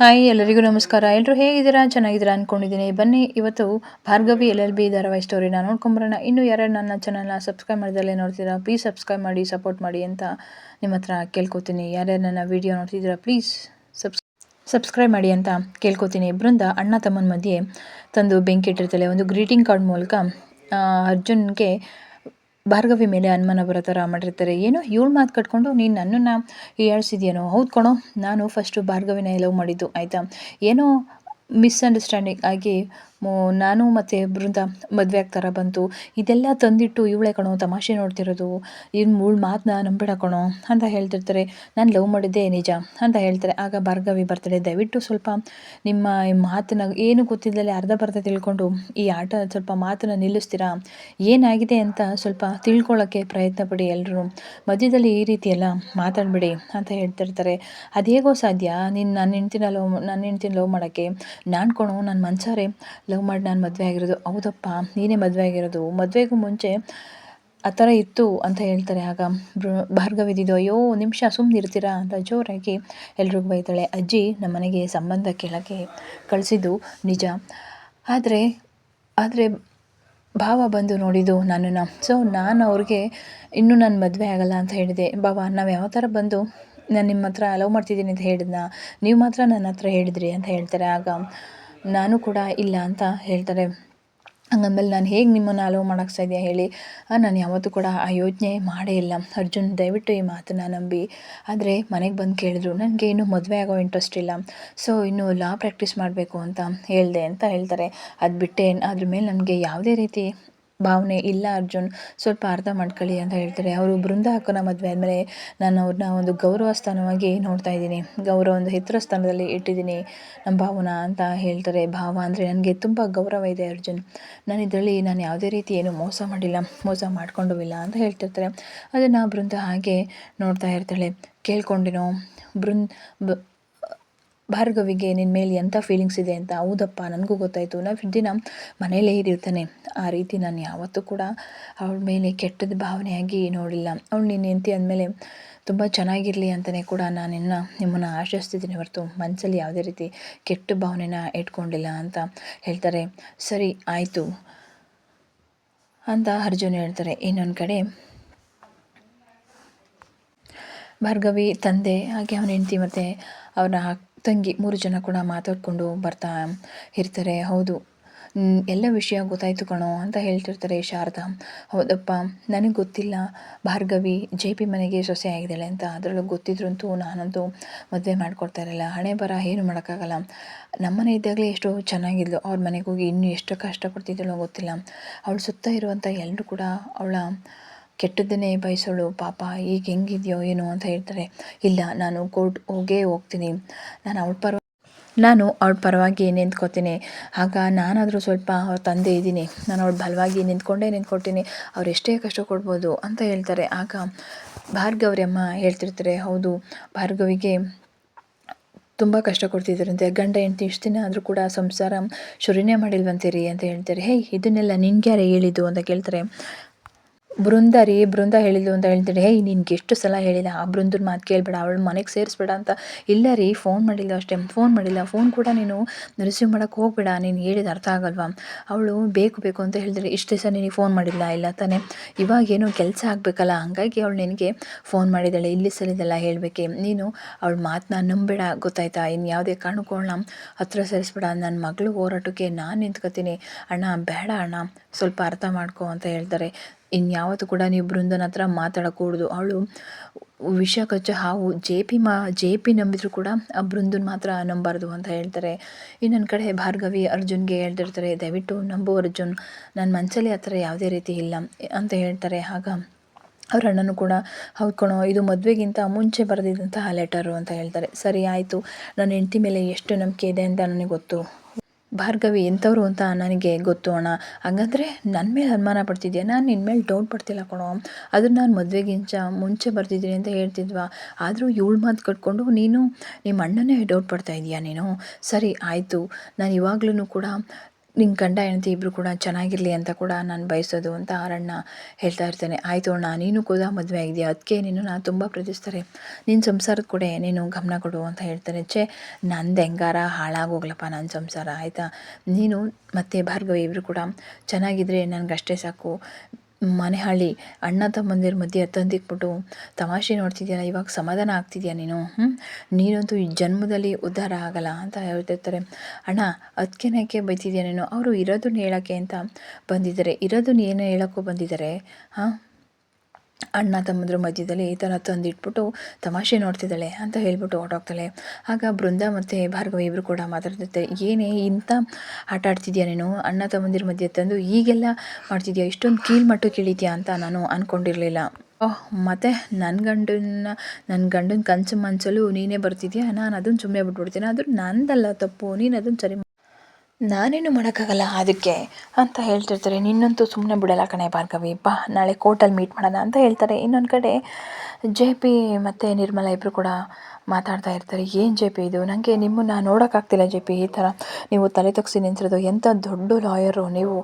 Hi, ಎಲ್ಲರಿಗೂ ನಮಸ್ಕಾರ. ಎಲ್ಲರೂ ಹೇಗಿದ್ದೀರಾ? ಚೆನ್ನಾಗಿದ್ದೀರಾ ಅಂದ್ಕೊಂಡಿದ್ದೀನಿ ಬನ್ನಿ, ಇವತ್ತು ಭಾರ್ಗವಿ ಎಲ್ ಎಲ್ ಬಿ ಧಾರಾವಾಹಿ ಸ್ಟೋರಿನ ನೋಡ್ಕೊಂಬರೋಣ. ಇನ್ನು ಯಾರ್ಯಾರು ನನ್ನ ಚಾನಲ್ನ ಸಬ್ಸ್ಕ್ರೈಬ್ ಮಾಡಿದಲ್ಲೇ ನೋಡ್ತೀರಾ ಪ್ಲೀಸ್ ಸಬ್ಸ್ಕ್ರೈಬ್ ಮಾಡಿ ಸಪೋರ್ಟ್ ಮಾಡಿ ಅಂತ ನಿಮ್ಮ ಹತ್ರ ಕೇಳ್ಕೊತೀನಿ. ಯಾರ್ಯಾರು ನನ್ನ ವೀಡಿಯೋ ನೋಡ್ತಿದ್ದೀರಾ ಪ್ಲೀಸ್ ಸಬ್ಸ್ ಸಬ್ಸ್ಕ್ರೈಬ್ ಮಾಡಿ ಅಂತ ಕೇಳ್ಕೊತೀನಿ. ಬೃಂದ, ಅಣ್ಣ, ತಮ್ಮನ ಮಧ್ಯೆ ತಂದು ಬೆಂಕಿ ಇಟ್ಟಿರ್ತಾಳೆ ಒಂದು ಗ್ರೀಟಿಂಗ್ ಕಾರ್ಡ್ ಮೂಲಕ ಅರ್ಜುನ್ಗೆ ಭಾರ್ಗವಿ ಮೇಲೆ ಅನುಮಾನ ಬರೋ ಥರ ಮಾಡಿರ್ತಾರೆ ಏನೋ? ಇವಳು ಮಾತು ಕಟ್ಕೊಂಡು, ನೀನು ನನ್ನನ್ನು ಹೀಯಾಳಿಸಿದ್ಯೇನೋ ಹೌದು ಕಣೋ, ನಾನು ಫಸ್ಟು ಭಾರ್ಗವಿನ ಲವ್ ಮಾಡಿದ್ದು. ಆಯಿತಾ? ಏನೋ ಮಿಸ್ಅಂಡರ್ಸ್ಟ್ಯಾಂಡಿಂಗ್ ಆಗಿ ನಾನು ಮತ್ತು ಬೃಂದ ಮದುವೆ ಆಗ್ತಾರ ಬಂತು. ಇದೆಲ್ಲ ತಂದಿಟ್ಟು ಇವಳೆ ಕಣೋ ತಮಾಷೆ ನೋಡ್ತಿರೋದು. ಇನ್ನು ಮೂಳು ಮಾತನ್ನ ನಂಬಿಡ ಕಣೋ ಅಂತ ಹೇಳ್ತಿರ್ತಾರೆ. ನಾನು ಲವ್ ಮಾಡಿದ್ದೆ ನಿಜ ಅಂತ ಹೇಳ್ತಾರೆ. ಆಗ ಭಾರ್ಗವಿ ಬರ್ತಾಳೆ ದಯವಿಟ್ಟು ಸ್ವಲ್ಪ ನಿಮ್ಮ ಮಾತನ್ನ ಏನು ಗೊತ್ತಿಲ್ಲದೆ ಅರ್ಧ ಬರ್ಧ ತಿಳ್ಕೊಂಡು ಈ ಆಟ ಸ್ವಲ್ಪ ಮಾತನ್ನ ನಿಲ್ಲಿಸ್ತೀರಾ? ಏನಾಗಿದೆ ಅಂತ ಸ್ವಲ್ಪ ತಿಳ್ಕೊಳ್ಳೋಕ್ಕೆ ಪ್ರಯತ್ನ ಪಡಿ ಎಲ್ಲರೂ ಮಧ್ಯದಲ್ಲಿ ಈ ರೀತಿ ಎಲ್ಲ ಮಾತಾಡಬೇಡಿ ಅಂತ ಹೇಳ್ತಿರ್ತಾರೆ. ಅದು ಹೇಗೋ ಸಾಧ್ಯ? ನೀನು ನನ್ನ ಹೆಂಡ್ತಿನ ಲವ್ ನನ್ನ ಹೆಂಡ್ತಿನ ಲವ್ ಮಾಡೋಕ್ಕೆ. ನಾನು ಕಣೋ ನನ್ನ ಮನ್ಸಾರೆ ಲವ್ ಮಾಡಿ ನಾನು ಮದುವೆ ಆಗಿರೋದು. ಹೌದಪ್ಪ, ನೀನೇ ಮದುವೆ ಆಗಿರೋದು. ಮದುವೆಗೂ ಮುಂಚೆ ಆ ಥರ ಇತ್ತು ಅಂತ ಹೇಳ್ತಾರೆ. ಆಗ ಭಾರ್ಗವಿದ್ದು ಅಯ್ಯೋ, ನಿಮಿಷ ಸುಮ್ಮನೆ ಇರ್ತೀರಾ? ಅಂತ ಜೋರಾಗಿ ಎಲ್ರಿಗೂ ಬೈತಾಳೆ. ಅಜ್ಜಿ, ನಮ್ಮ ಮನೆಗೆ ಸಂಬಂಧ ಕೇಳೋಕ್ಕೆ ಕಳಿಸಿದ್ದು ನಿಜ. ಆದರೆ ಆದರೆ ಭಾವ ಬಂದು ನೋಡಿದ್ದು ನನ್ನನ್ನು. ಸೊ ನಾನು ಅವ್ರಿಗೆ ಇನ್ನೂ ನಾನು ಮದುವೆ ಆಗಲ್ಲ ಅಂತ ಹೇಳಿದೆ. ಭಾವ, ನಾವು ಯಾವ ಥರ ಬಂದು ನಾನು ನಿಮ್ಮ ಹತ್ರ ಲವ್ ಮಾಡ್ತಿದ್ದೀನಿ ಅಂತ ಹೇಳಿದ್ನ? ನೀವು ಮಾತ್ರ ನನ್ನ ಹತ್ರ ಹೇಳಿದ್ರಿ ಅಂತ ಹೇಳ್ತಾರೆ. ಆಗ ನಾನು ಕೂಡ ಇಲ್ಲ ಅಂತ ಹೇಳ್ತಾರೆ. ಹಂಗಂದ್ಮೇಲೆ ನಾನು ಹೇಗೆ ನಿಮ್ಮನ್ನು ಅಲೋ ಮಾಡೋಕ್ಕೆ ಇದೆಯಾ ಹೇಳಿ. ನಾನು ಯಾವತ್ತೂ ಕೂಡ ಆ ಯೋಚನೆ ಮಾಡೇ ಇಲ್ಲ. ಅರ್ಜುನ್, ದಯವಿಟ್ಟು ಈ ಮಾತನ್ನು ನಂಬಿ. ಆದರೆ ಮನೆಗೆ ಬಂದು ಕೇಳಿದ್ರು, ನನಗೆ ಇನ್ನೂ ಮದುವೆ ಆಗೋ ಇಂಟ್ರೆಸ್ಟ್ ಇಲ್ಲ. ಸೊ ಇನ್ನು ಲಾ ಪ್ರಾಕ್ಟೀಸ್ ಮಾಡಬೇಕು ಅಂತ ಹೇಳಿದೆ ಅಂತ ಹೇಳ್ತಾರೆ. ಅದು ಬಿಟ್ಟೆ, ಅದ್ರ ಮೇಲೆ ನನಗೆ ಯಾವುದೇ ರೀತಿ ಭಾವನೆ ಇಲ್ಲ ಅರ್ಜುನ್ ಸ್ವಲ್ಪ ಅರ್ಥ ಮಾಡ್ಕೊಳ್ಳಿ ಅಂತ ಹೇಳ್ತಾರೆ. ಅವರು ಬೃಂದ ಹಾಕೋನ ಮದುವೆ ಆದಮೇಲೆ ನಾನು ಅವ್ರನ್ನ ಒಂದು ಗೌರವ ಸ್ಥಾನವಾಗಿ ನೋಡ್ತಾ ಇದ್ದೀನಿ. ಗೌರವ ಒಂದು ಎತ್ತರ ಸ್ಥಾನದಲ್ಲಿ ಇಟ್ಟಿದ್ದೀನಿ ನಮ್ಮ ಭಾವನ ಅಂತ ಹೇಳ್ತಾರೆ. ಭಾವ ಅಂದರೆ ನನಗೆ ತುಂಬ ಗೌರವ ಇದೆ ಅರ್ಜುನ್. ನಾನು ಇದರಲ್ಲಿ ನಾನು ಯಾವುದೇ ರೀತಿ ಏನು ಮೋಸ ಮಾಡಿಲ್ಲ, ಮೋಸ ಮಾಡಿಕೊಂಡು ಇಲ್ಲ ಅಂತ ಹೇಳ್ತಿರ್ತಾರೆ. ಅದನ್ನು ಬೃಂದ ಹಾಗೆ ನೋಡ್ತಾ ಇರ್ತಾಳೆ. ಕೇಳ್ಕೊಂಡಿನೋ, ಬೃಂದ್ ಬ ಭಾರ್ಗವಿಗೆ ನಿನ್ನ ಮೇಲೆ ಎಂಥ ಫೀಲಿಂಗ್ಸ್ ಇದೆ ಅಂತ? ಹೌದಪ್ಪ, ನನಗೂ ಗೊತ್ತಾಯಿತು. ನಾವು ದಿನ ಮನೆಯಲ್ಲೇ ಇರ್ತಾನೆ ಆ ರೀತಿ ನಾನು ಯಾವತ್ತೂ ಕೂಡ ಅವಳ ಮೇಲೆ ಕೆಟ್ಟದ ಭಾವನೆಯಾಗಿ ನೋಡಿಲ್ಲ. ಅವಳು ನಿನ್ನ ಹೆಂಡತಿ ಅಂದಮೇಲೆ ತುಂಬ ಚೆನ್ನಾಗಿರಲಿ ಅಂತಲೇ ಕೂಡ ನಾನು ಇನ್ನು ನಿಮ್ಮನ್ನು ಆಶಿಸ್ತಿದ್ದೀನಿ ಹೊರತು ಮನಸ್ಸಲ್ಲಿ ಯಾವುದೇ ರೀತಿ ಕೆಟ್ಟ ಭಾವನೆನ ಇಟ್ಕೊಂಡಿಲ್ಲ ಅಂತ ಹೇಳ್ತಾರೆ. ಸರಿ, ಆಯಿತು ಅಂತ ಅರ್ಜುನ್ ಹೇಳ್ತಾರೆ. ಇನ್ನೊಂದು ಕಡೆ ಭಾರ್ಗವಿ ತಂದೆ, ಹಾಗೆ ಅವನ ಹೆಂಡತಿ ಮತ್ತು ಅವನ ತಂಗಿ ಮೂರು ಜನ ಕೂಡ ಮಾತಾಡಿಕೊಂಡು ಬರ್ತಾ ಇರ್ತಾರೆ. ಹೌದು. ಎಲ್ಲ ವಿಷಯ ಗೊತ್ತಾಯ್ತು ಕಣೋ ಅಂತ ಹೇಳ್ತಿರ್ತಾರೆ ಶಾರದಾ. ಹೌದಪ್ಪ, ನನಗೆ ಗೊತ್ತಿಲ್ಲ. ಭಾರ್ಗವಿ ಜೆ ಪಿ ಮನೆಗೆ ಸೊಸೆ ಆಗಿದ್ದಾಳೆ ಅಂತ. ಅದರಲ್ಲೂ ಗೊತ್ತಿದ್ರಂತೂ ನಾನಂತೂ ಮದುವೆ ಮಾಡ್ಕೊಡ್ತಾ ಇರಲಿಲ್ಲ. ಹಣೆ ಬರ ಏನು ಮಾಡೋಕ್ಕಾಗಲ್ಲ. ನಮ್ಮನೆ ಇದ್ದಾಗಲೇ ಎಷ್ಟೋ ಚೆನ್ನಾಗಿದ್ಲು. ಅವ್ರ ಮನೆಗೆ ಹೋಗಿ ಇನ್ನೂ ಎಷ್ಟು ಕಷ್ಟಪಡ್ತಿದ್ದಳೋ ಗೊತ್ತಿಲ್ಲ. ಅವಳು ಸುತ್ತ ಇರುವಂಥ ಎಲ್ಲರೂ ಕೂಡ ಅವಳ ಕೆಟ್ಟದ್ದನ್ನೇ ಬಯಸೋಳು, ಪಾಪ ಈಗ ಹೆಂಗಿದೆಯೋ ಏನೋ ಅಂತ ಹೇಳ್ತಾರೆ. ಇಲ್ಲ, ನಾನು ಕೋರ್ಟ್ ಹೋಗೇ ಹೋಗ್ತೀನಿ. ನಾನು ಅವ್ಳ ಪರವಾಗಿ ನಾನು ಅವ್ಳ ಪರವಾಗಿ ನಿಂತ್ಕೋತೀನಿ. ಆಗ ನಾನಾದರೂ ಸ್ವಲ್ಪ ಅವ್ರ ತಂದೆ ಇದ್ದೀನಿ. ನಾನು ಅವಳ ಬಲವಾಗಿ ನಿಂತ್ಕೊಂಡೇ ನಿಂತ್ಕೊಳ್ತೀನಿ ಅವ್ರು ಎಷ್ಟೇ ಕಷ್ಟ ಕೊಡ್ಬೋದು ಅಂತ ಹೇಳ್ತಾರೆ. ಆಗ ಭಾರ್ಗವರಮ್ಮ ಹೇಳ್ತಿರ್ತಾರೆ, ಹೌದು, ಭಾರ್ಗವಿಗೆ ತುಂಬ ಕಷ್ಟ ಕೊಡ್ತಿದ್ದಾರಂತೆ. ಗಂಡ, ಹೆಂಡ್ತಿ ಇಷ್ಟು ದಿನ ಆದರೂ ಕೂಡ ಸಂಸಾರ ಶುರುನೇ ಮಾಡಿಲ್ವಂತೀರಿ ಅಂತ ಹೇಳ್ತಾರೆ. ಹೇಯ್, ಇದನ್ನೆಲ್ಲ ನಿನ್ಗೆ ಯಾರೇ ಹೇಳಿದ್ದು ಅಂತ ಕೇಳ್ತಾರೆ. ಬೃಂದ ರೀ, ಬೃಂದ ಹೇಳಿದ್ಲು ಅಂತ ಹೇಳ್ತಾರೆ ಹೇ ನಿನ್ಗೆ ಎಷ್ಟು ಸಲ ಹೇಳಿಲ್ಲ ಆ ಬೃಂದನ ಮಾತು ಕೇಳಬೇಡ, ಅವಳು ಮನೆಗೆ ಸೇರಿಸ್ಬೇಡ ಅಂತ. ಇಲ್ಲ ರೀ ಫೋನ್ ಮಾಡಿಲ್ಲ ಅಷ್ಟೇ. ಫೋನ್ ಮಾಡಿಲ್ಲ. ಫೋನ್ ಕೂಡ ನೀನು ರಿಸೀವ್ ಮಾಡೋಕೆ ಹೋಗಬೇಡ. ನೀನು ಹೇಳಿದ ಅರ್ಥ ಆಗಲ್ವಾ? ಅವಳು ಬೇಕು ಬೇಕು ಅಂತ ಹೇಳಿದ್ರೆ. ಇಷ್ಟು ದಿವಸ ನಿನಗೆ ಫೋನ್ ಮಾಡಿಲ್ಲ ಇಲ್ಲ ತಾನೇ. ಇವಾಗ ಏನೋ ಕೆಲಸ ಆಗಬೇಕಲ್ಲ, ಹಂಗಾಗಿ ಅವಳು ನಿನಗೆ ಫೋನ್ ಮಾಡಿದ್ದಾಳೆ. ಇಲ್ಲಿ ಸಲಿದೆಲ್ಲ ಹೇಳಬೇಕೆ? ನೀನು ಅವಳ ಮಾತನ್ನ ನಂಬೇಡ. ಗೊತ್ತಾಯ್ತಾ? ಇನ್ನು ಯಾವುದೇ ಕಾರಣಕ್ಕೂ ಹತ್ರ ಸೇರಿಸ್ಬೇಡ. ನನ್ನ ಮಗಳು ಹೋರಾಟಕ್ಕೆ ನಾನು ನಿಂತ್ಕೋತೀನಿ. ಅಣ್ಣ, ಬೇಡ ಅಣ್ಣ. ಸ್ವಲ್ಪ ಅರ್ಥ ಮಾಡ್ಕೊ ಅಂತ ಹೇಳ್ತಾರೆ. ಇನ್ಯಾವತ್ತೂ ಕೂಡ ನೀವು ಬೃಂದನ ಹತ್ರ ಮಾತಾಡಕೂಡ್ದು. ಅವಳು ವಿಷ ಕಚ್ಚ ಹಾವು ಜೆ ಪಿ ಮಾ ಜೆ ಪಿ ನಂಬಿದ್ರು ಕೂಡ ಆ ಬೃಂದನ್ ಮಾತ್ರ ನಂಬಾರ್ದು ಅಂತ ಹೇಳ್ತಾರೆ. ಇನ್ನೊಂದು ಕಡೆ ಭಾರ್ಗವಿ ಅರ್ಜುನ್ಗೆ ಹೇಳ್ತಿರ್ತಾರೆ, ದಯವಿಟ್ಟು ನಂಬು ಅರ್ಜುನ್ ನನ್ನ ಮನಸ್ಸಲ್ಲಿ ಆ ಥರ ಯಾವುದೇ ರೀತಿ ಇಲ್ಲ ಅಂತ ಹೇಳ್ತಾರೆ. ಆಗ ಅವ್ರ ಅಣ್ಣನೂ ಕೂಡ, ಹೌದು ಇದು ಮದುವೆಗಿಂತ ಮುಂಚೆ ಬರೆದಿದ್ದಂತಹ ಲೆಟರು ಅಂತ ಹೇಳ್ತಾರೆ. ಸರಿ, ಆಯಿತು. ನನ್ನ ಹೆಂಡತಿ ಮೇಲೆ ಎಷ್ಟು ನಂಬಿಕೆ ಇದೆ ಅಂತ ನನಗೆ ಗೊತ್ತು. ಭಾರ್ಗವಿ, ಎಂಥವ್ರು ಅಂತ ನನಗೆ ಗೊತ್ತು ಅಣ್ಣ. ಹಾಗಂದ್ರೆ ನನ್ನ ಮೇಲೆ ಅನುಮಾನ ಪಡ್ತಿದ್ಯಾ? ನಾನು ನಿನ್ನ ಮೇಲೆ ಡೌಟ್ ಪಡ್ತಿಲ್ಲ ಕಣೋ. ಅದನ್ನು ನಾನು ಮದುವೆಗಿಂತ ಮುಂಚೆ ಬರ್ತಿದ್ದೀನಿ ಅಂತ ಹೇಳ್ತಿದ್ವಾ? ಆದರೂ ಇವಳು ಮಾತು ಕಟ್ಕೊಂಡು ನೀನು ನಿಮ್ಮ ಅಣ್ಣನೇ ಡೌಟ್ ಪಡ್ತಾ ಇದೀಯಾ ನೀನು? ಸರಿ, ಆಯಿತು. ನಾನು ಇವಾಗ್ಲೂ ಕೂಡ ನಿನ್ನ ಗಂಡ ಹೆಂಡತಿ ಇಬ್ಬರು ಕೂಡ ಚೆನ್ನಾಗಿರಲಿ ಅಂತ ಕೂಡ ನಾನು ಬಯಸೋದು ಅಂತ ಆರಣ್ಣ ಹೇಳ್ತಾ ಇರ್ತಾನೆ. ಆಯಿತು ಅಣ್ಣ, ನೀನು ಕೂಡ ಮದುವೆ ಆಗಿದೆಯಾ? ಅದಕ್ಕೆ ನೀನು ನಾನು ತುಂಬ ಪ್ರೀತಿಸ್ತಾರೆ. ನಿನ್ನ ಸಂಸಾರದ ಕೂಡ ನೀನು ಗಮನ ಕೊಡು ಅಂತ ಹೇಳ್ತಾರೆ ಛೇ, ನಂದು ಹೆಂಗಾರ? ಹಾಳಾಗೋಗ್ಲಪ್ಪ ನನ್ನ ಸಂಸಾರ, ಆಯಿತಾ? ನೀನು ಮತ್ತು ಭಾರ್ಗವಿ ಇಬ್ಬರು ಕೂಡ ಚೆನ್ನಾಗಿದ್ದರೆ ನನಗಷ್ಟೇ ಸಾಕು. ಮನೆ ಹಳ್ಳಿ ಅಣ್ಣ ತಮ್ಮಂದಿರ ಮಧ್ಯೆ ತಂದಿಕ್ಬಿಟ್ಟು ತಮಾಷೆ ನೋಡ್ತಿದ್ಯಾ ಇವಾಗ ಸಮಾಧಾನ ಆಗ್ತಿದ್ಯಾ ನೀನು? ಹ್ಞೂ ನೀನಂತೂ ಈ ಜನ್ಮದಲ್ಲಿ ಉದ್ಧಾರ ಆಗಲ್ಲ ಅಂತ ಹೇಳ್ತಿರ್ತಾರೆ. ಅಣ್ಣ ಅದಕ್ಕೇನಕ್ಕೆ ಬೈತಿದ್ಯಾ ನೀನು? ಅವರು ಇರೋದನ್ನ ಹೇಳೋಕ್ಕೆ ಅಂತ ಬಂದಿದ್ದಾರೆ. ಇರೋದನ್ನ ಏನು ಹೇಳೋಕ್ಕೂ ಬಂದಿದ್ದಾರೆ? ಹಾಂ? ಅಣ್ಣ ತಮ್ಮದ್ರ ಮಧ್ಯದಲ್ಲಿ ಈ ಥರ ತಂದಿಟ್ಬಿಟ್ಟು ತಮಾಷೆ ನೋಡ್ತಿದ್ದಾಳೆ ಅಂತ ಹೇಳ್ಬಿಟ್ಟು ಹೊರಟೋಗ್ತಾಳೆ ಆಗ ಬೃಂದ ಮತ್ತು ಭಾರ್ಗವ ಇಬ್ಬರು ಕೂಡ ಮಾತಾಡ್ತಿರ್ತಾರೆ, ಏನೇ ಇಂಥ ಆಟ ಆಡ್ತಿದ್ಯಾ ನೀನು? ಅಣ್ಣ ತಮ್ಮಂದಿರ ಮಧ್ಯೆ ತಂದು ಈಗೆಲ್ಲ ಮಾಡ್ತಿದ್ಯಾ? ಇಷ್ಟೊಂದು ಕೀಳು ಮಟ್ಟಕ್ಕೆ ಇಳಿತೀಯಾ ಅಂತ ನಾನು ಅಂದ್ಕೊಂಡಿರಲಿಲ್ಲ ಓಹ್, ಮತ್ತು ನನ್ನ ಗಂಡನ ನನ್ನ ಗಂಡನ ಕಂಚು ಮಂಚಲು ನೀನೇ ಬರ್ತಿದ್ಯಾ? ನಾನು ಅದನ್ನು ಸುಮ್ಮನೆ ಬಿಟ್ಬಿಡ್ತೀನಿ. ಅದು ನಂದಲ್ಲ ತಪ್ಪು. ನೀನು ಅದನ್ನು ಸರಿ ನಾನೇನು ಮಾಡೋಕ್ಕಾಗಲ್ಲ ಅದಕ್ಕೆ ಅಂತ ಹೇಳ್ತಿರ್ತಾರೆ. ನಿನ್ನಂತೂ ಸುಮ್ಮನೆ ಬಿಡಲ್ಲ ಕಣೆ ಭಾರ್ಗವಿ. ಬಾ, ನಾಳೆ ಕೋರ್ಟಲ್ಲಿ ಮೀಟ್ ಮಾಡೋಣ ಅಂತ ಹೇಳ್ತಾರೆ. ಇನ್ನೊಂದು ಕಡೆ ಜೆ ಪಿ ಮತ್ತು ನಿರ್ಮಲಾ ಇಬ್ಬರು ಕೂಡ ಮಾತಾಡ್ತಾ ಇರ್ತಾರೆ. ಏನು ಜೆ ಪಿ ಇದು? ನನಗೆ ನಿಮ್ಮನ್ನು ನೋಡೋಕ್ಕಾಗ್ತಿಲ್ಲ ಜೆ ಪಿ ಈ ಥರ. ನೀವು ತಲೆ ತಗ್ಸಿ ನಿಂತಿರೋದು ಎಂಥ ದೊಡ್ಡ ಲಾಯರು ನೀವು.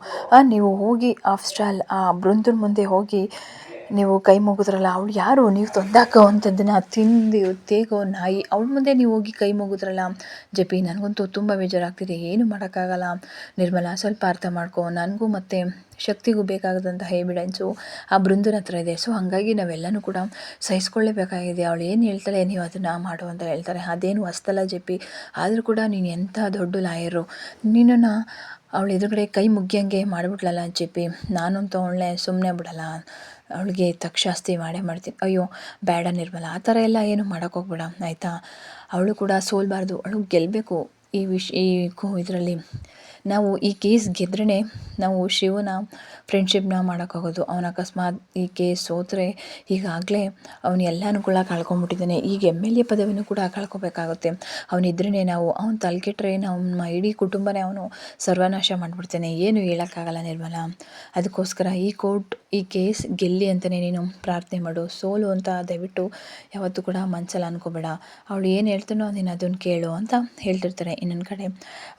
ನೀವು ಹೋಗಿ ಆಫ್ ಸ್ಟಾಲ್ ಆ ಬೃಂದನ ಮುಂದೆ ಹೋಗಿ ನೀವು ಕೈ ಮುಗಿದ್ರಲ್ಲ, ಅವಳು ಯಾರು? ನೀವು ತಂದಾಕೋ ಅಂಥದ್ದನ್ನು ತಿಂದು ತೇಗೋ ನಾಯಿ, ಅವಳ ಮುಂದೆ ನೀವು ಹೋಗಿ ಕೈ ಮುಗಿದ್ರಲ್ಲ. ಜಪಿ, ನನಗಂತೂ ತುಂಬ ಬೇಜಾರಾಗ್ತಿದೆ. ಏನು ಮಾಡೋಕ್ಕಾಗಲ್ಲ. ನಿರ್ಮಲಾ, ಸ್ವಲ್ಪ ಅರ್ಥ ಮಾಡ್ಕೊ. ನನಗೂ ಮತ್ತು ಶಕ್ತಿಗೂ ಬೇಕಾಗದಂತಹ ಎವಿಡೆನ್ಸು ಆ ಬೃಂದನ ಹತ್ರ ಇದೆ. ಸೊ ಹಾಗಾಗಿ ನಾವೆಲ್ಲನೂ ಕೂಡ ಸಹಿಸ್ಕೊಳ್ಳೇಬೇಕಾಗಿದೆ. ಅವಳು ಏನು ಹೇಳ್ತಾಳೆ, ನೀವು ಅದನ್ನು ಮಾಡು ಅಂತ ಹೇಳ್ತಾರೆ. ಅದೇನು ಹೊಸ್ತಲ್ಲ ಜಪಿ. ಆದರೂ ಕೂಡ ನೀನು ಎಂಥ ದೊಡ್ಡ ಲಾಯರು. ನಿನ್ನನ್ನು ಅವಳು ಎದುರುಗಡೆ ಕೈ ಮುಗ್ಯಂಗೆ ಮಾಡಿಬಿಟ್ಲಲ್ಲ ಜೆಪಿ. ನಾನಂತೂ ಅವಳನ್ನೇ ಸುಮ್ಮನೆ ಬಿಡಲ್ಲ. ಅವಳಿಗೆ ತಕ್ಷಾಸ್ತಿ ಮಾಡೇ ಮಾಡ್ತೀನಿ. ಅಯ್ಯೋ, ಬೇಡ ನಿರ್ಮಲ, ಆ ಥರ ಎಲ್ಲ ಏನು ಮಾಡೋಕ್ಕೋಗ್ಬೇಡ ಆಯಿತಾ? ಅವಳು ಕೂಡ ಸೋಲಬಾರ್ದು, ಅವಳು ಗೆಲ್ಲಬೇಕು ಈ ವಿಷ್ ಈ ಇದರಲ್ಲಿ. ನಾವು ಈ ಕೇಸ್ ಗೆದ್ರೇ ನಾವು ಶಿವನ ಫ್ರೆಂಡ್ಶಿಪ್ನ ಮಾಡೋಕ್ಕಾಗೋದು. ಅವನ ಅಕಸ್ಮಾತ್ ಈ ಕೇಸ್ ಸೋತರೆ ಈಗಾಗಲೇ ಅವನು ಎಲ್ಲ ಕೂಡ ಕಳ್ಕೊಂಬಿಟ್ಟಿದ್ದಾನೆ. ಈಗ ಎಂ ಎಲ್ ಎ ಪದವಿನೂ ಕೂಡ ಕಳ್ಕೊಬೇಕಾಗುತ್ತೆ. ಅವನಿದ್ರೇ ನಾವು, ಅವ್ನು ತಲೆಕೆಟ್ರೆ ನಮ್ಮ ಇಡೀ ಕುಟುಂಬನೇ ಅವನು ಸರ್ವನಾಶ ಮಾಡಿಬಿಡ್ತಾನೆ. ಏನು ಹೇಳೋಕ್ಕಾಗಲ್ಲ ನಿರ್ಮಲ. ಅದಕ್ಕೋಸ್ಕರ ಈ ಕೋರ್ಟ್ ಈ ಕೇಸ್ ಗೆಲ್ಲಿ ಅಂತಲೇ ನೀನು ಪ್ರಾರ್ಥನೆ ಮಾಡು. ಸೋಲು ಅಂತ ದಯವಿಟ್ಟು ಯಾವತ್ತೂ ಕೂಡ ಮನಸ್ಸಲ್ಲಿ ಅನ್ಕೋಬೇಡ. ಅವಳು ಏನು ಹೇಳ್ತಾನೋ ನೀನು ಅದನ್ನು ಕೇಳು ಅಂತ ಹೇಳ್ತಿರ್ತಾರೆ. ಇನ್ನೊಂದು ಕಡೆ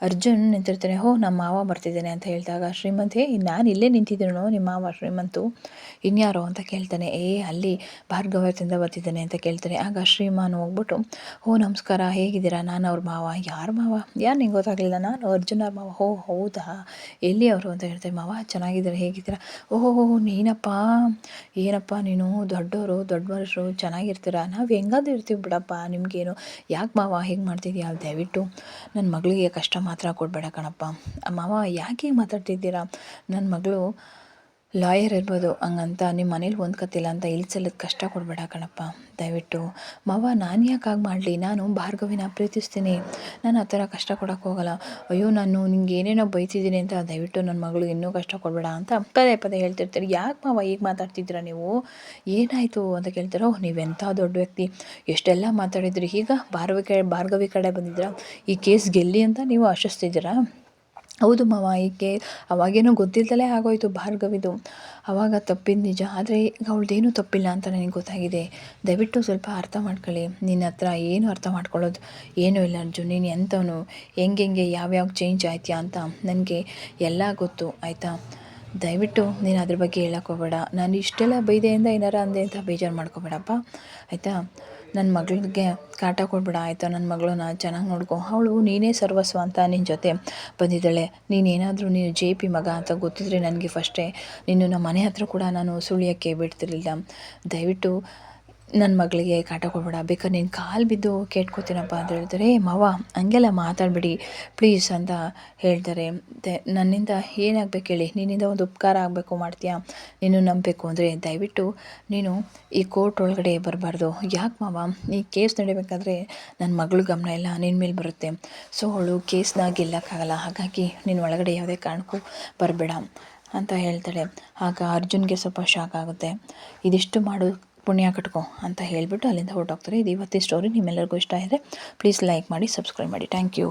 ಅರ್ಜುನ್ ನಿಂತಿರ್ತಾನೆ, ಹೋ ನಮ್ಮ ಮಾವ ಬರ್ತಿದ್ದಾನೆ ಅಂತ ಹೇಳಿದಾಗ, ಶ್ರೀಮಂತ್ ನಾನು ಇಲ್ಲೇ ನಿಂತಿದ್ದೀನೋ ನಿಮ್ಮ ಮಾವ ಶ್ರೀಮಂತು. ಇನ್ಯಾರೋ ಅಂತ ಕೇಳ್ತಾನೆ. ಏ, ಅಲ್ಲಿ ಭಾರ್ಗವ್ಯದಿಂದ ಬರ್ತಿದ್ದಾನೆ ಅಂತ ಕೇಳ್ತಾನೆ. ಆಗ ಶ್ರೀಮಾನ್ ಹೋಗ್ಬಿಟ್ಟು ಹೋ ನಮಸ್ಕಾರ, ಹೇಗಿದ್ದೀರಾ? ನಾನು ಅವ್ರ ಮಾವ. ಯಾರು ಮಾವ? ಯಾರು ನಿಂಗೆ ಗೊತ್ತಾಗಲಿಲ್ಲ. ನಾನು ಅರ್ಜುನ ಮಾವ. ಹೋ ಹೌದಾ? ಎಲ್ಲಿ ಅವರು? ಅಂತ ಹೇಳ್ತಾರೆ ಮಾವ, ಚೆನ್ನಾಗಿದ್ದಾರೆ? ಹೇಗಿದ್ದೀರಾ? ಓಹೋ ನೀನಪ್ಪ? ಏನಪ್ಪ ನೀನು? ದೊಡ್ಡವರು ದೊಡ್ಡ ಮನುಷ್ಯರು, ಚೆನ್ನಾಗಿರ್ತೀರ? ನಾವು ಹೆಂಗಾದ್ರೂ ಇರ್ತೀವಿ ಬಿಡಪ್ಪ. ನಿಮಗೇನು? ಯಾಕೆ ಮಾವ? ಹೇಗೆ ಮಾಡ್ತಿದ್ಯಾ? ದಯವಿಟ್ಟು ನನ್ನ ಮಗಳಿಗೆ ಕಷ್ಟ ಮಾತ್ರ ಕೊಡಬೇಡ ಕಣಪ್ಪ. ಮಾವ, ಯಾಕೆ ಮಾತಾಡ್ತಿದ್ದೀರಾ? ನನ್ನ ಮಗಳು ಲಾಯರ್ ಇರ್ಬೋದು. ಹಂಗಂತ ನಿಮ್ಮ ಮನೇಲಿ ಹೊಂದ್ಕತ್ತಿಲ್ಲ ಅಂತ ಇಲ್ಸಲ್ಲದ ಕಷ್ಟ ಕೊಡಬೇಡ ಕಣಪ್ಪ. ದಯವಿಟ್ಟು. ಮಾವ, ನಾನು ಯಾಕಾಗಿ ಮಾಡಲಿ? ನಾನು ಭಾರ್ಗವಿನ ಪ್ರೀತಿಸ್ತೀನಿ. ನಾನು ಆ ಥರ ಕಷ್ಟ ಕೊಡೋಕೆ ಹೋಗಲ್ಲ. ಅಯ್ಯೋ, ನಾನು ನಿಂಗೆ ಏನೇನೋ ಬೈತಿದ್ದೀನಿ ಅಂತ ದಯವಿಟ್ಟು ನನ್ನ ಮಗಳು ಇನ್ನೂ ಕಷ್ಟ ಕೊಡಬೇಡ ಅಂತ ಪದೇ ಪದೇ ಹೇಳ್ತಿರ್ತಾರೆ. ಯಾಕೆ ಮಾವ ಈಗ ಮಾತಾಡ್ತಿದ್ದೀರಾ ನೀವು? ಏನಾಯಿತು ಅಂತ ಕೇಳ್ತೀರೋ ನೀವೆಂಥ ದೊಡ್ಡ ವ್ಯಕ್ತಿ. ಎಷ್ಟೆಲ್ಲ ಮಾತಾಡಿದ್ರಿ? ಈಗ ಭಾರ್ಗವಿ ಭಾರ್ಗವಿ ಕಡೆ ಬಂದಿದ್ದೀರಾ? ಈ ಕೇಸ್ ಗೆಲ್ಲಿ ಅಂತ ನೀವು ಆಶಿಸ್ತಿದ್ದೀರಾ? ಹೌದು ಮಾವ, ಈಕೆ ಅವಾಗೇನೋ ಗೊತ್ತಿಲ್ದಲೇ ಆಗೋಯ್ತು ಭಾರ್ಗವಿದು. ಅವಾಗ ತಪ್ಪಿದ್ದು ನಿಜ, ಆದರೆ ಈಗ ಅವಳದೇನೂ ತಪ್ಪಿಲ್ಲ ಅಂತ ನನಗೆ ಗೊತ್ತಾಗಿದೆ. ದಯವಿಟ್ಟು ಸ್ವಲ್ಪ ಅರ್ಥ ಮಾಡ್ಕೊಳ್ಳಿ. ನಿನ್ನ ಹತ್ರ ಏನು ಅರ್ಥ ಮಾಡ್ಕೊಳ್ಳೋದು? ಏನೂ ಇಲ್ಲ ಅರ್ಜುನ್, ನೀನು ಎಂಥವನು ಹೆಂಗೆ ಹೆಂಗೆ, ಯಾವ್ಯಾವ ಚೇಂಜ್ ಆಯ್ತೀಯಾ ಅಂತ ನನಗೆ ಎಲ್ಲ ಗೊತ್ತು, ಆಯಿತಾ? ದಯವಿಟ್ಟು ನೀನು ಅದ್ರ ಬಗ್ಗೆ ಹೇಳಕ್ಕೆ ನಾನು ಇಷ್ಟೆಲ್ಲ ಬೈದೆಯಿಂದ ಏನಾರ ಅಂದೆ ಅಂತ ಬೇಜಾರು ಮಾಡ್ಕೋಬೇಡಪ್ಪ. ಆಯಿತಾ? ನನ್ನ ಮಗಳಿಗೆ ಕಾಟ ಕೊಡ್ಬಿಡ, ಆಯಿತಾ? ನನ್ನ ಮಗಳನ್ನ ಚೆನ್ನಾಗಿ ನೋಡ್ಕೊ. ಅವಳು ನೀನೇ ಸರ್ವಸ್ವ ಅಂತ ನಿನ್ನ ಜೊತೆ ಬಂದಿದ್ದಾಳೆ. ನೀನೇನಾದರೂ ನೀನು ಜೆ ಪಿ ಮಗ ಅಂತ ಗೊತ್ತಿದ್ರೆ ನನಗೆ ಫಸ್ಟೇ ನಿನ್ನನ್ನು ಮನೆ ಹತ್ರ ಕೂಡ ನಾನು ಸುಳಿಯೋಕ್ಕೆ ಬಿಡ್ತಿರಲಿಲ್ಲ. ದಯವಿಟ್ಟು ನನ್ನ ಮಗಳಿಗೆ ಕಾಟ ಕೊಡಬೇಡ, ಬೇಕಾದ್ರೆ ನೀನು ಕಾಲು ಬಿದ್ದು ಕೇಟ್ಕೋತೀನಪ್ಪ ಅಂತ ಹೇಳ್ತಾರೆ ಮಾವ, ಹಂಗೆಲ್ಲ ಮಾತಾಡಬೇಡಿ ಪ್ಲೀಸ್ ಅಂತ ಹೇಳ್ತಾರೆ. ಮತ್ತು ನನ್ನಿಂದ ಏನಾಗಬೇಕು ಹೇಳಿ? ನಿನ್ನಿಂದ ಒಂದು ಉಪಕಾರ ಆಗಬೇಕು ಮಾಡ್ತೀಯಾ? ನೀನು ನಂಬಬೇಕು ಅಂದರೆ ದಯವಿಟ್ಟು ನೀನು ಈ ಕೋರ್ಟ್ ಒಳಗಡೆ ಬರಬಾರ್ದು. ಯಾಕೆ ಮಾವ? ಈ ಕೇಸ್ ನಡಿಬೇಕಾದ್ರೆ ನನ್ನ ಮಗಳು ಗಮನ ಇಲ್ಲ ನಿನ್ನ ಮೇಲೆ ಬರುತ್ತೆ. ಸೊ, ಅವಳು ಕೇಸ್ನ ಗೆಲ್ಲಕ್ಕಾಗಲ್ಲ, ಹಾಗಾಗಿ ನೀನು ಒಳಗಡೆ ಯಾವುದೇ ಕಾರಣಕ್ಕೂ ಬರಬೇಡ ಅಂತ ಹೇಳ್ತಾಳೆ. ಆಗ ಅರ್ಜುನ್ಗೆ ಸ್ವಲ್ಪ ಶಾಕ್ ಆಗುತ್ತೆ. ಇದಿಷ್ಟು ಮಾಡು ಪುಣ್ಯ ಕಟ್ಕೋ ಅಂತ ಹೇಳಿಬಿಟ್ಟು ಅಲ್ಲಿಂದ ಹೊರಟೋಗ್ತಾರೆ. ಇದು ಇವತ್ತಿನ ಸ್ಟೋರಿ ನಿಮ್ಮೆಲ್ಲರಿಗೂ ಇಷ್ಟ ಆದರೆ ಪ್ಲೀಸ್ ಲೈಕ್ ಮಾಡಿ ಸಬ್ಸ್ಕ್ರೈಬ್ ಮಾಡಿ. Thank you